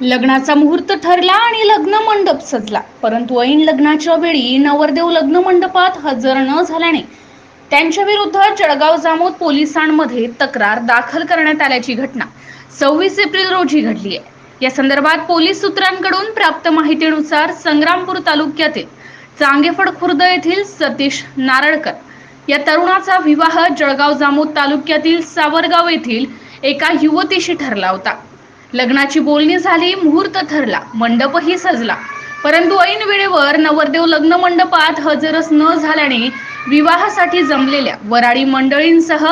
लग्नाचा मुहूर्त ठरला आणि लग्न मंडप सजला. परंतु ऐन लग्नाच्या वेळी नवरदेव लग्न मंडपात हजर न झाल्याने त्यांच्या विरुद्ध जळगाव जामोद पोलिसांमध्ये तक्रार दाखल करण्यात आल्याची घटना सव्वीस एप्रिल रोजी घडली आहे. या संदर्भात पोलीस सूत्रांकडून प्राप्त माहितीनुसार संग्रामपूर तालुक्यातील चांगेफड खुर्द येथील सतीश नारळकर या तरुणाचा विवाह जळगाव जामोद तालुक्यातील सावरगाव येथील एका युवतीशी ठरला होता. लग्नाची बोलणी झाली मुहूर्त ठरला मंडपही सजला. परंतु ऐन वेळेवर नवरदेव लग्न मंडपात हजरच न झाल्याने विवाहासाठी जमलेल्या वराडी मंडळींसह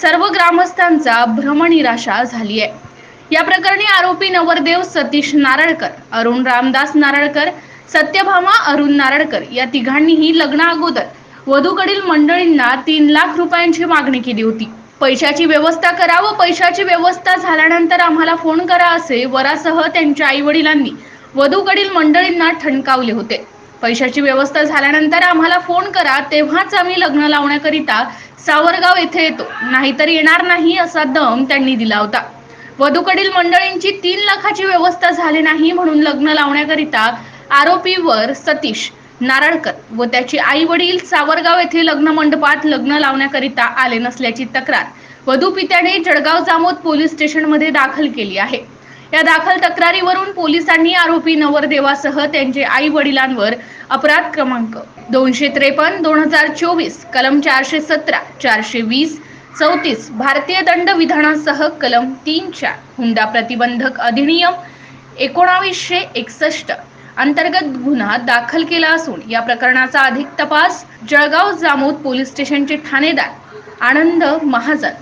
सर्व ग्रामस्थांचा भ्रमनिराशा झाली आहे या प्रकरणी आरोपी नवरदेव सतीश नारळकर अरुण रामदास नारळकर सत्यभामा अरुण नारळकर या तिघांनीही लग्न अगोदर वधूकडील मंडळींना तीन लाख रुपयांची मागणी केली होती. पैशाची व्यवस्था करा व पैशाची व्यवस्था झाल्यानंतर आम्हाला फोन करा असे वरासह त्यांच्या आई वडिलांनी वधूकडील मंडळींना ठणकावले होते. पैशाची व्यवस्था झाल्यानंतर आम्हाला फोन करा तेव्हाच आम्ही लग्न लावण्याकरिता सावरगाव येथे येतो. नाहीतर येणार नाही असा दम त्यांनी दिला होता. वधूकडील मंडळींची तीन लाखाची व्यवस्था झाली नाही म्हणून लग्न लावण्याकरिता आरोपीवर सतीश नारळकर व त्याचे आई वडील सावरगाव येथे लग्न मंडपात लग्न लावण्याकरिता आले नसल्याची तक्रार. वधू पित्याने जळगाव जामोद पोलीस स्टेशनमध्ये दाखल केली आहे. या दाखल तक्रारीवरून पोलिसांनी आरोपी नवरदेवासह त्यांचे आई वडिलांवर अपराध क्रमांक दोनशे त्रेपन्न दोन हजार चोवीस कलम चारशे सतरा चारशे वीस चौतीस भारतीय दंड विधानासह कलम तीन चार हुंडा प्रतिबंधक अधिनियम एकोणावीसशे एकसष्ट अंतर्गत गुन्हा दाखल केला असून या प्रकरणाचा अधिक तपास जळगाव जामोद पोलीस स्टेशनचे ठाणेदार आनंद महाजन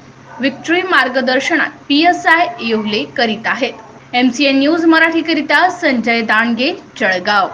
विक्ट्री मार्गदर्शनात पी एस आय येवले करीत आहेत. एम सी एन न्यूज मराठीकरिता संजय दांडगे जळगाव.